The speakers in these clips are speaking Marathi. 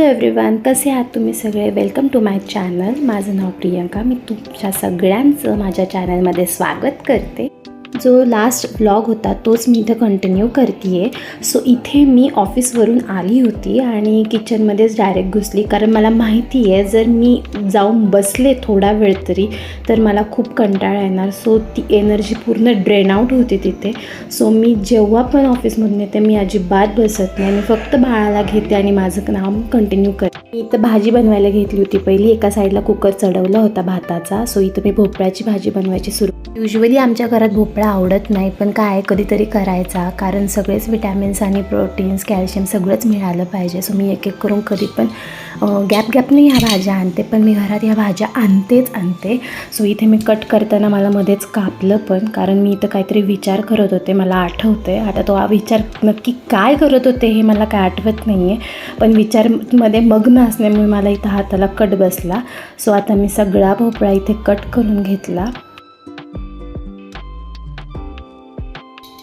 हॅलो एव्हरीवन कसे आहात तुम्ही सगळे? वेलकम टू माय चॅनल माझं नाव प्रियंका. मी तुमच्या सगळ्यांचं माझ्या चॅनलमध्ये स्वागत करते. जो लास्ट ब्लॉग होता तोच मी इथं कंटिन्यू करते आहे सो इथे मी ऑफिसवरून आली होती आणि किचनमध्येच डायरेक्ट घुसली. कारण मला माहिती आहे जर मी जाऊन बसले थोडा वेळ तरी तर मला खूप कंटाळा येणार. सो ती एनर्जी पूर्ण ड्रेन आउट होती तिथे. सो मी जेव्हा पण ऑफिसमधून येते मी अजिबात बसत नाही. मी फक्त बाळाला घेते आणि माझं काम कंटिन्यू करते. मी इथं भाजी बनवायला घेतली होती पहिली. एका साईडला कुकर चढवला होता भाताचा. सो इथं मी भोपळ्याची भाजी बनवायची सुरू युजली आमच्या घरात भोपळा आवडत नाही पण काय कधीतरी करायचा. कारण सगळेच विटॅमिन्स आणि प्रोटीन्स कॅल्शियम सगळंच मिळालं पाहिजे. सो मी एक एक करून कधी पण गॅप गॅपने ह्या भाज्या आणते पण मी घरात ह्या भाज्या आणतेच आणते. सो इथे मी कट करताना मला मध्येच कापलं पण कारण मी इथं काहीतरी विचार करत होते. मला आठवते आता तो हा विचार नक्की काय करत होते हे मला काय आठवत नाही आहे पण विचारमध्ये मग्न असल्यामुळे मला इथं हाताला कट बसला. सो आता मी सगळा भोपळा इथे कट करून घेतला.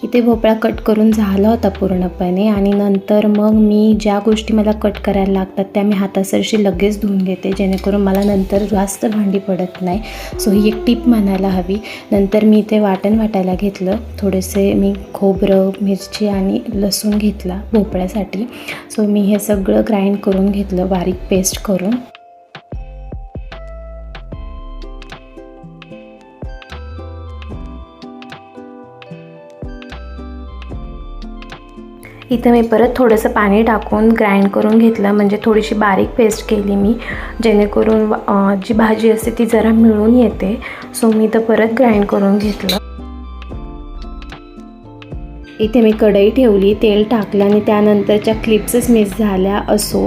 इथे भोपळा कट करून झाला होता पूर्णपणे आणि नंतर मग मी ज्या गोष्टी मला कट करायला लागतात त्या मी हातासरशी लगेच धुवून घेते जेणेकरून मला नंतर जास्त भांडी पडत नाही. सो ही एक टीप म्हणायला हवी. नंतर मी इथे वाटण वाटायला घेतलं. थोडेसे मी खोबरं मिरची आणि लसूण घेतला भोपळ्यासाठी. सो मी हे सगळं ग्राइंड करून घेतलं बारीक पेस्ट करून. इथं मी परत थोडंसं पाणी टाकून ग्राइंड करून घेतलं. म्हणजे थोडीशी बारीक पेस्ट केली मी जेणेकरून जी भाजी असते ती जरा मिळून येते. सो मी इथं परत ग्राइंड करून घेतलं. इथे मी कढई ठेवली तेल टाकलं आणि त्यानंतरच्या क्लिप्सच मिस झाल्या असो.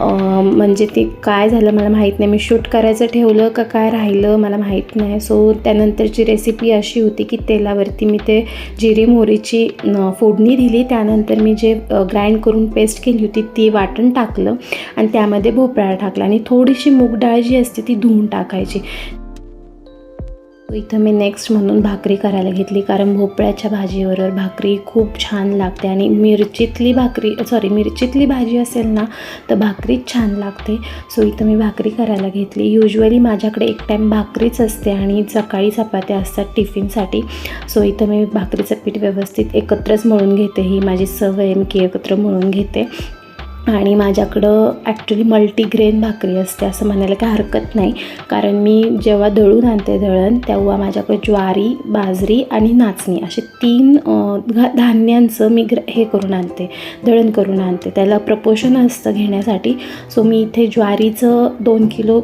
म्हणजे ते काय झालं मला माहीत नाही. मी शूट करायचं ठेवलं का काय राहिलं मला माहीत नाही. सो त्यानंतरची रेसिपी अशी होती की तेलावरती मी ते जिरी मोहरीची फोडणी दिली. त्यानंतर मी जे ग्राइंड करून पेस्ट केली होती ती वाटण टाकलं आणि त्यामध्ये भोपळा टाकला आणि थोडीशी मूग डाळ जी असते ती धुवून टाकायची. इथं मी नेक्स्ट म्हणून भाकरी करायला घेतली. कारण भोपळ्याच्या भाजीबरोबर भाकरी खूप छान लागते आणि मिरचीतली भाकरी सॉरी मिरचीतली भाजी असेल ना तर भाकरीच छान लागते. सो इथं मी भाकरी करायला घेतली. युजली माझ्याकडे एक टाईम भाकरीच असते आणि सकाळी चपात्या असतात टिफिनसाठी. सो इथं मी भाकरीचं पीठ व्यवस्थित एकत्रच मळून घेते. ही माझी सवय मी की एकत्र मळून घेते. आणि माझ्याकडं ॲक्च्युली मल्टीग्रेन भाकरी असते असं म्हणायला काही हरकत नाही. कारण मी जेव्हा दळून आणते दळण तेव्हा माझ्याकडे ज्वारी बाजरी आणि नाचणी असे तीन धान्यांचं मी ग्र हे करून आणते दळण करून आणते. त्याला प्रपोशन असतं घेण्यासाठी. सो मी इथे ज्वारीचं दोन किलो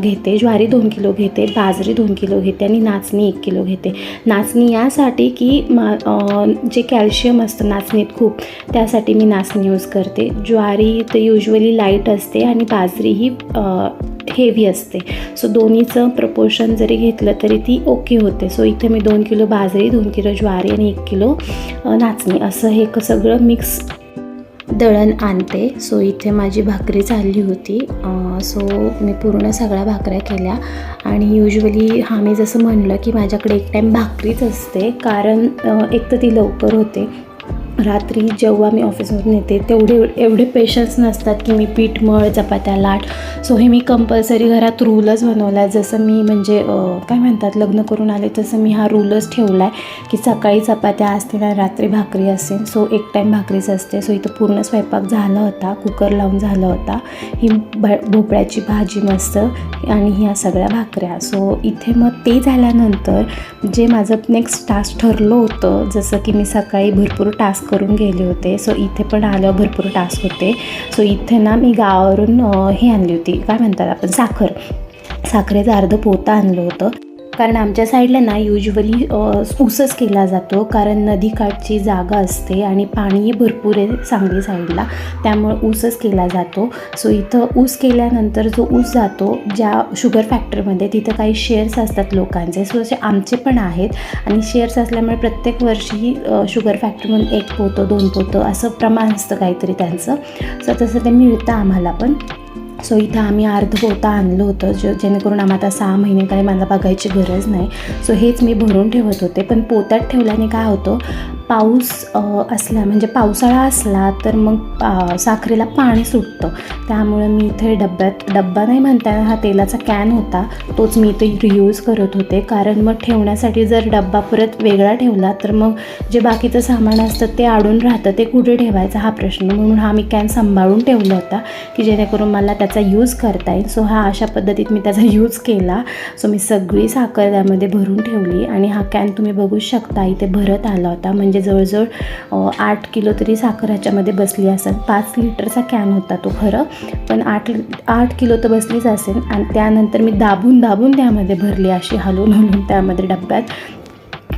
घेते. ज्वारी दोन किलो घेते बाजरी दोन किलो घेते आणि नाचणी एक किलो घेते. नाचणी यासाठी की मा जे कॅल्शियम असतं नाचणीत खूप त्यासाठी मी नाचणी यूज करते. ज्वारी ज्वारी तर युजली लाइट असते आणि बाजरी ही हेवी असते. सो दोन्हीचं प्रपोर्शन जरी घेतलं तरी ती ओके होते. सो इथे मी दोन किलो बाजरी दोन किलो ज्वारी आणि एक किलो नाचणी असं हे सगळं मिक्स दळण आणते. सो इथे माझी भाकरी चालली होती. सो मी पूर्ण सगळ्या भाकऱ्या केल्या. आणि युजली हा मी जसं म्हणलं की माझ्याकडे एक टाईम भाकरीच असते. कारण एक तर ती लवकर होते. रात्री जेव्हा मी ऑफिसमधून येते तेवढे एवढे पेशन्स नसतात की मी पीठ मळ चपात्या लाट सो हे मी कंपल्सरी घरात रूलच बनवला आहे जसं मी म्हणजे काय म्हणतात लग्न करून आले तसं मी हा रूलच ठेवला आहे की सकाळी चपात्या असतील आणि रात्री भाकरी असेल सो एक टाईम भाकरीच असते. सो इथं पूर्ण स्वयंपाक झाला होता कुकर लावून झाला होता. ही भ भोपळ्याची भाजी मस्त आणि ह्या सगळ्या भाकऱ्या. सो इथे मग ते झाल्यानंतर जे माझं नेक्स्ट टास्क ठरलं होतं जसं की मी सकाळी भरपूर टास्क करून गेले होते. सो इथे पण आल्यावर भरपूर टास्क होते. सो इथे ना मी गावावरून हे आणली होती. काय म्हणतात आपण? साखर. साखरेचं अर्ध पोतं आणलं होतं. कारण आमच्या साईडला ना युजली ऊसच केला जातो. कारण नदीकाठची जागा असते आणि पाणीही भरपूर आहे सांगली साईडला. त्यामुळे ऊसच केला जातो. सो इथं ऊस केल्यानंतर जो ऊस जातो ज्या शुगर फॅक्टरीमध्ये तिथं काही शेअर्स असतात लोकांचे. सो असे आमचे पण आहेत. आणि शेअर्स असल्यामुळे प्रत्येक वर्षी शुगर फॅक्टरीमधून एक पोतं दोन पोतं असं प्रमाण असतं काहीतरी त्यांचं. सो तसं ते मिळतं आम्हाला पण. सो इथं आम्ही अर्ध पोता आणलं होतं जे जेणेकरून आम्हाला आता सहा महिने काही मला बघायची गरज नाही. सो हेच मी भरून ठेवत होते. पण पोत्यात ठेवल्याने काय होतं पाऊस असला म्हणजे पावसाळा असला तर मग पा साखरेला पाणी सुटतं. त्यामुळे मी इथे डब्यात डब्बा नाही म्हणता येणार, हा तेलाचा कॅन होता. तोच मी इथे रियूज करत होते. कारण मग ठेवण्यासाठी जर डब्बा परत वेगळा ठेवला तर मग जे बाकीचं सामान असतं ते अडून राहतं. ते कुठे ठेवायचं? हा प्रश्न. म्हणून हा मी कॅन सांभाळून ठेवला होता की जेणेकरून मला त्याचा यूज करता येईल. सो हा अशा पद्धतीत मी त्याचा यूज केला. सो मी सगळी साखर त्यामध्ये भरून ठेवली आणि हा कॅन तुम्ही बघू शकता इथे भरत आला होता. म्हणजे म्हणजे जवळजवळ आठ किलो तरी साखर ह्याच्यामध्ये बसली असेल. पाच लिटरचा कॅन होता तो खरं पण आठ आठ किलो तर बसलीच असेल. आणि त्यानंतर मी दाबून दाबून त्यामध्ये भरली अशी हलवून हलवून त्यामध्ये डब्यात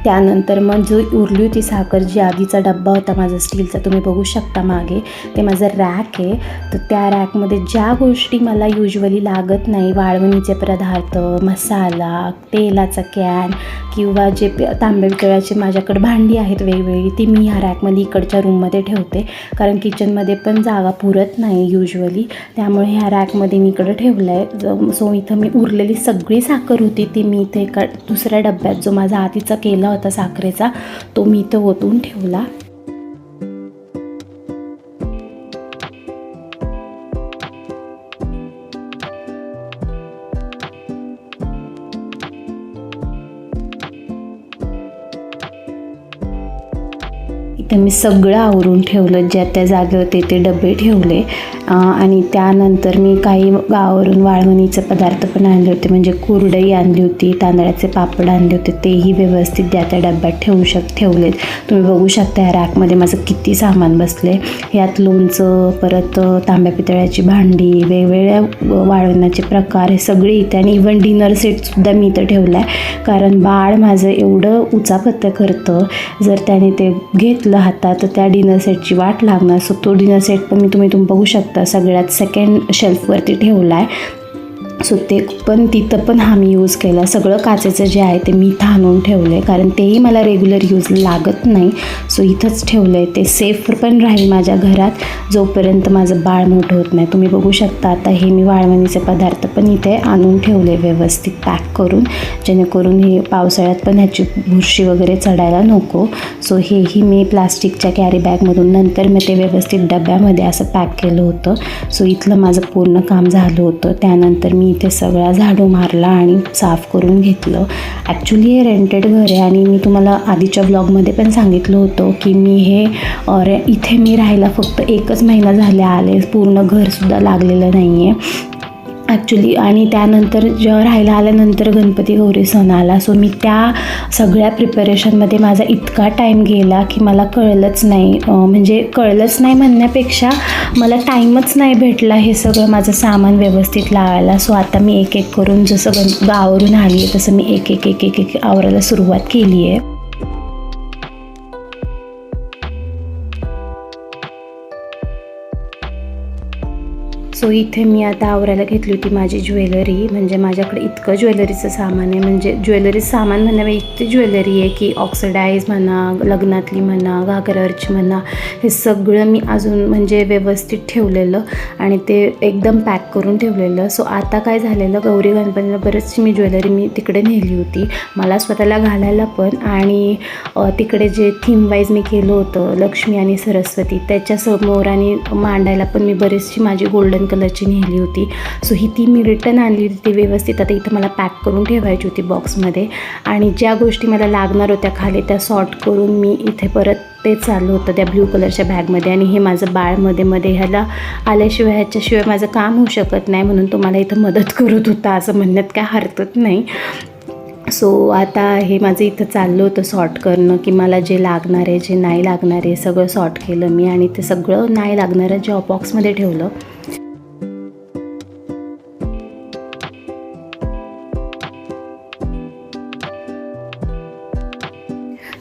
त्यानंतर मग जो उरली होती साखर जी आधीचा डब्बा होता माझा स्टीलचा तुम्ही बघू शकता मागे. ते माझं रॅक आहे. तर त्या रॅकमध्ये ज्या गोष्टी मला युजली लागत नाही वाळवणीचे पदार्थ मसाला तेलाचा कॅन किंवा जे तांबे पितळाची माझ्याकडे भांडी आहेत वेगवेगळी ती मी ह्या रॅकमध्ये इकडच्या रूममध्ये ठेवते. कारण किचनमध्ये पण जागा पुरत नाही युजली त्यामुळे ह्या रॅकमध्ये मी इकडं ठेवलं आहे सो इथं मी उरलेली सगळी साखर होती ती मी इथे एका दुसऱ्या डब्यात जो माझा आधीचा केला होता साखरेचा तो मी इथं ओतून ठेवला. मी सगळं आवरून ठेवलं ज्या त्या जागेवर ते ते डबे ठेवले. आणि त्यानंतर मी काही गावावरून वाळवणीचे पदार्थ पण आणले होते. म्हणजे कुरडई आणली होती तांदळाचे पापड आणले होते. तेही व्यवस्थित त्या त्या डब्यात ठेवू शक ठेवलेत तुम्ही बघू शकता या रॅकमध्ये माझं किती सामान बसले. यात लोणचं परत तांब्या पितळ्याची भांडी वेगवेगळ्या वाळवण्याचे प्रकार हे सगळे इथे आणि इवन डिनर सेटसुद्धा मी इथं ठेवला आहे. कारण बाळ माझं एवढं उचापत्य करतं जर त्याने ते घेतलं हातात तर त्या डिनर सेटची वाट लागणार. सो तो डिनर सेट पण मी तुम्ही तुम्ही बघू शकता. सगळ्यात सेकंड शेल्फवरती ठेवला आहे सो ते पण तिथं पण हा मी यूज केला. सगळं काचेचं जे आहे ते मी इथं आणून ठेवलं आहे कारण तेही मला रेग्युलर यूज लागत नाही. सो इथंच ठेवलं आहे ते. सेफ पण राहील माझ्या घरात. जोपर्यंत माझं बाळ मोठं होत नाही. तुम्ही बघू शकता आता हे मी वाळवणीचे पदार्थ पण इथे आणून ठेवले व्यवस्थित पॅक करून. जेणेकरून हे पावसाळ्यात पण ह्याची बुरशी वगैरे चढायला नको. सो हेही मी प्लास्टिकच्या कॅरी बॅगमधून नंतर मी ते व्यवस्थित डब्यामध्ये असं पॅक केलं होतं. सो इथलं माझं पूर्ण काम झालं होतं. त्यानंतर मी ते सगळा झाडू मारला आणि साफ करून घेतलं. ॲक्च्युली हे रेंटेड घर आहे आणि मी तुम्हाला आधीच्या ब्लॉगमध्ये पण सांगितलं होतं की मी हे रे इथे मी राहायला फक्त एकच महिना झाले आले. पूर्ण घरसुद्धा लागलेलं नाही आहे ॲक्च्युली आणि त्यानंतर जेव्हा राहायला आल्यानंतर गणपती गौरी सण आला. सो मी त्या सगळ्या प्रिपरेशनमध्ये माझा इतका टाईम गेला की मला कळलंच नाही. म्हणजे कळलंच नाही म्हणण्यापेक्षा मला टाईमच नाही भेटला हे सगळं माझं सामान व्यवस्थित लावायला. सो आता मी एक एक करून जसं गण गावावरून आली आहे तसं मी एक एक एक एक एक आवरायला सुरुवात केली आहे सो इथे मी आता आवरायला घेतली होती माझी ज्वेलरी. म्हणजे माझ्याकडे इतकं ज्वेलरीचं सामान आहे. म्हणजे ज्वेलरी सामान म्हणण्यापेक्षा म्हणजे इतकी ज्वेलरी आहे की ऑक्सिडाईज म्हणा लग्नातली म्हणा घागरावरची म्हणा हे सगळं मी अजून म्हणजे व्यवस्थित ठेवलेलं आणि ते एकदम पॅक करून ठेवलेलं. सो आता काय झालेलं गौरी गणपतीला बरेचशी मी ज्वेलरी मी तिकडे नेली होती. मला स्वतःला घालायला पण आणि तिकडे जे थीम वाईज मी केलं होतं लक्ष्मी आणि सरस्वती त्याच्यासमोर आणि मांडायला पण मी बरीचशी माझी गोल्डन कलरची नेली होती. सो ही ती मी रिटर्न आणली होती ती व्यवस्थित आता इथं मला पॅक करून ठेवायची होती बॉक्समध्ये आणि ज्या गोष्टी मला लागणार होत्या खाली त्या सॉर्ट करून मी इथे परत ते चालू होतं त्या ब्ल्यू कलरच्या बॅगमध्ये आणि हे माझं बाळमध्ये मध्ये ह्याला आल्याशिवाय ह्याच्याशिवाय माझं काम होऊ शकत नाही म्हणून तो मला इथं मदत करत होता असं म्हणण्यात काय हरकत नाही. सो आता हे माझं इथं चाललं होतं सॉर्ट करणं की मला जे लागणार आहे जे नाही लागणार आहे सगळं सॉर्ट केलं मी. आणि ते सगळं नाही लागणारं जॉब बॉक्समध्ये ठेवलं.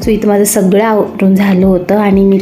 सो इथं माझं सगळं आवरून झालं होतं आणि मी